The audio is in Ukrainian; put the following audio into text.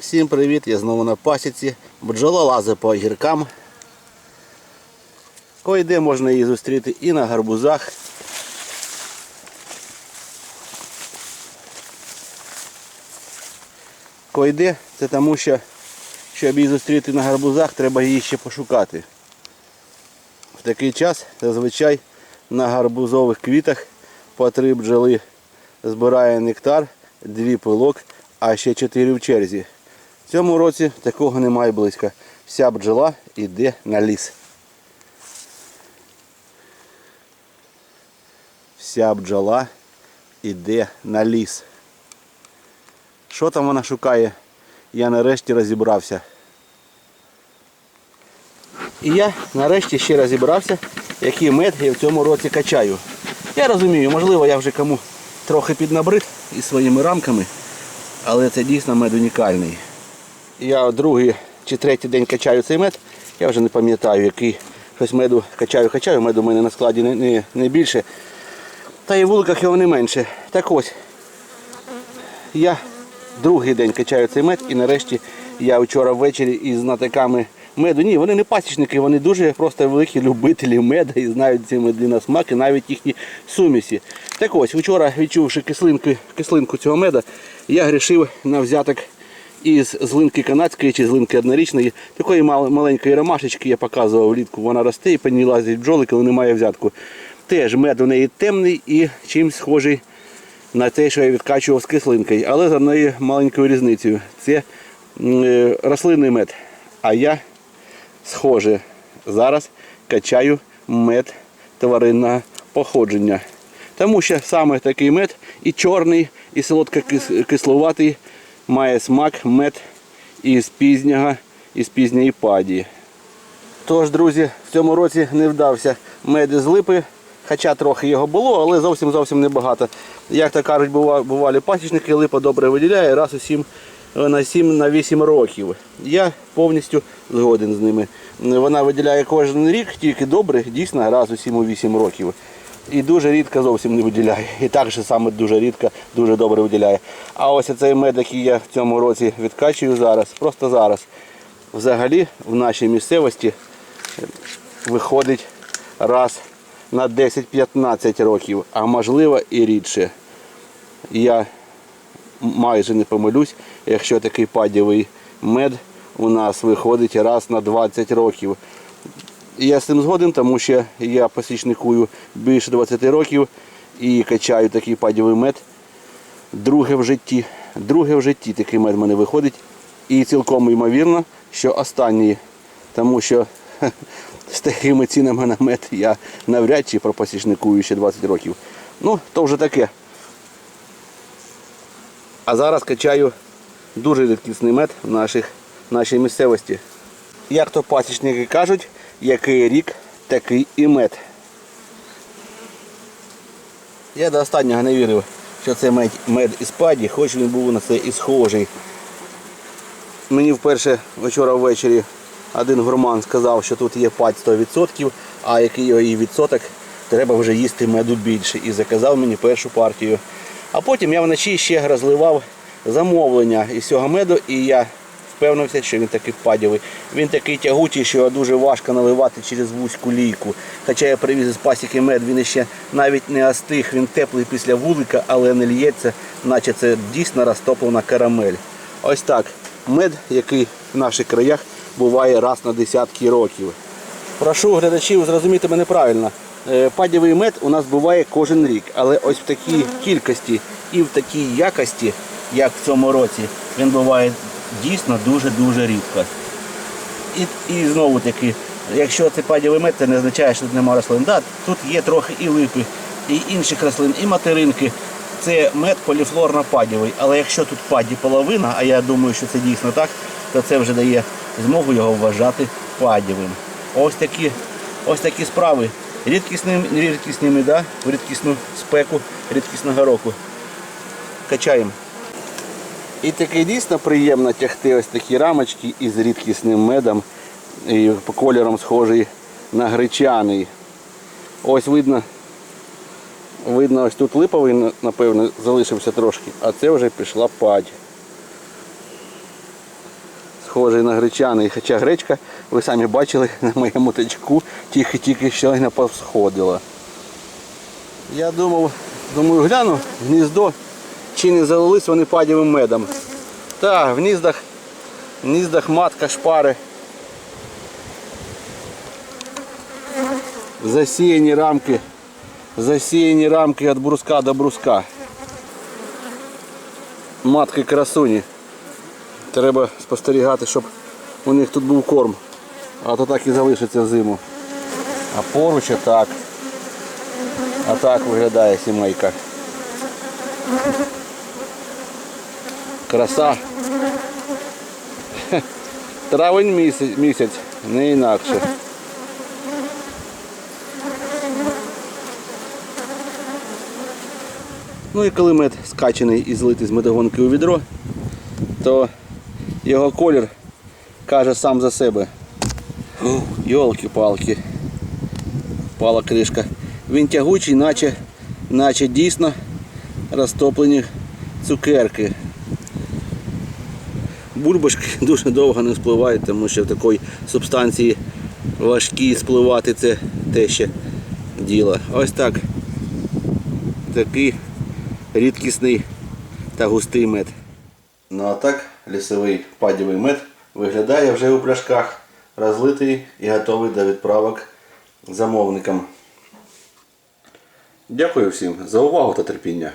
Всім привіт! Я знову на пасіці. Бджола лазить по огіркам. Койде можна її зустріти і на гарбузах. Койде це тому, що щоб її зустріти на гарбузах, треба її ще пошукати. В такий час зазвичай на гарбузових квітах по три бджоли збирає нектар, дві пилок, а ще чотири в черзі. В цьому році такого немає близько. Вся бджола йде на ліс. Вся бджола йде на ліс. Що там вона шукає? Я нарешті розібрався. І я нарешті ще розібрався, який мед я в цьому році качаю. Я розумію, можливо, я вже кому трохи піднабрид із своїми рамками, але це дійсно мед унікальний. Я другий чи третій день качаю цей мед, я вже не пам'ятаю, який щось меду качаю, качаю, меду в мене на складі не, не, не більше. Та і в вуликах його не менше. Так ось, я другий день качаю цей мед і нарешті я вчора ввечері із знатиками меду. Ні, вони не пасічники, вони дуже просто великі любителі меду і знають ці меди на смак і навіть їхні сумісі. Так ось, вчора відчувши кислинку, кислинку цього меда, я грішив на взяток із злинки канадської чи злинки однорічної. Такої маленької ромашечки я показував влітку, вона росте і по ній лазять бджоли, коли немає взятку. Теж мед у неї темний і чимсь схожий на те, що я відкачував з кислинкою, але з одною маленькою різницею. Це е, рослинний мед. А я схоже зараз качаю мед тваринного походження. Тому що саме такий мед і чорний, і солодко-кисловатий має смак мед із пізнього, із пізньої паді. Тож, друзі, в цьому році не вдався мед із липи, хоча трохи його було, але зовсім зовсім небагато. Як то кажуть, бува- бувалі пасічники, липа добре виділяє раз у 7, на 7 на 8 років. Я повністю згоден з ними. Вона виділяє кожен рік, тільки добре, дійсно раз у 7-8 років. І дуже рідко зовсім не виділяє. І так же саме дуже рідко, дуже добре виділяє. А ось цей мед, який я в цьому році відкачую зараз, просто зараз. Взагалі в нашій місцевості виходить раз на 10-15 років, а можливо і рідше. Я майже не помилюсь, якщо такий падєвий мед у нас виходить раз на 20 років. Я з цим згоден, тому що я посічникую більше 20 років і качаю такий падєвий мед. Друге в житті. Друге в житті такий мед в мене виходить. І цілком ймовірно, що останній, тому що з такими цінами на мед я навряд чи пропосічникую ще 20 років. Ну, то вже таке. А зараз качаю дуже рідкісний мед в наших, нашій місцевості. Як то пасічники кажуть, який рік, такий і мед. Я до останнього не вірив, що це мед, мед із паді, хоч він був на це і схожий. Мені вперше вчора ввечері один гурман сказав, що тут є падь 100%, а який його відсоток, треба вже їсти меду більше. І заказав мені першу партію. А потім я вночі ще розливав замовлення із цього меду, і я впевнився, що він такий падєвий. Він такий тягучий, що його дуже важко наливати через вузьку лійку. Хоча я привіз із пасіки мед, він ще навіть не остиг, він теплий після вулика, але не лється, наче це дійсно розтоплена карамель. Ось так. Мед, який в наших краях буває раз на десятки років. Прошу глядачів зрозуміти мене правильно. Е, Падєвий мед у нас буває кожен рік, але ось в такій кількості і в такій якості, як в цьому році, він буває дійсно дуже-дуже рідко. І, і знову таки, якщо це падєвий мед, це не означає, що тут немає рослин. Да, тут є трохи і липи, і інших рослин, і материнки. Це мед поліфлорно-падєвий. Але якщо тут паді половина, а я думаю, що це дійсно так, то це вже дає змогу його вважати падєвим. Ось такі, ось такі справи. Рідкісними, рідкісними, да? в рідкісну спеку рідкісного року. Качаємо. І таке дійсно приємно тягти ось такі рамочки із рідкісним медом і по кольорам схожий на гречаний. Ось видно, видно, ось тут липовий, напевно, залишився трошки, а це вже пішла падь. схожий на гречаний. Хоча гречка, ви самі бачили на моєму тичку, тільки-тільки щойно повсходила. Я думав, думаю, гляну гніздо, чи не залились вони падівим медом. Так, в гніздах, в гніздах матка шпари. Засіяні рамки. Засіяні рамки від бруска до бруска. Матки красуні. Треба спостерігати, щоб у них тут був корм. А то так і залишиться зиму. А поруч так. А так виглядає сімейка. Краса. Травень місяць, місяць, не інакше. Ну і коли мед скачений і злитий з медогонки у відро, то його колір каже сам за себе. Йолки-палки. Пала кришка. Він тягучий, наче, наче дійсно розтоплені цукерки. Бульбашки дуже довго не спливають, тому що в такої субстанції важкі спливати це те ще діло. Ось так. Такий рідкісний та густий мед. Ну а так лісовий падєвий мед виглядає вже у пляшках, розлитий і готовий до відправок замовникам. Дякую всім за увагу та терпіння.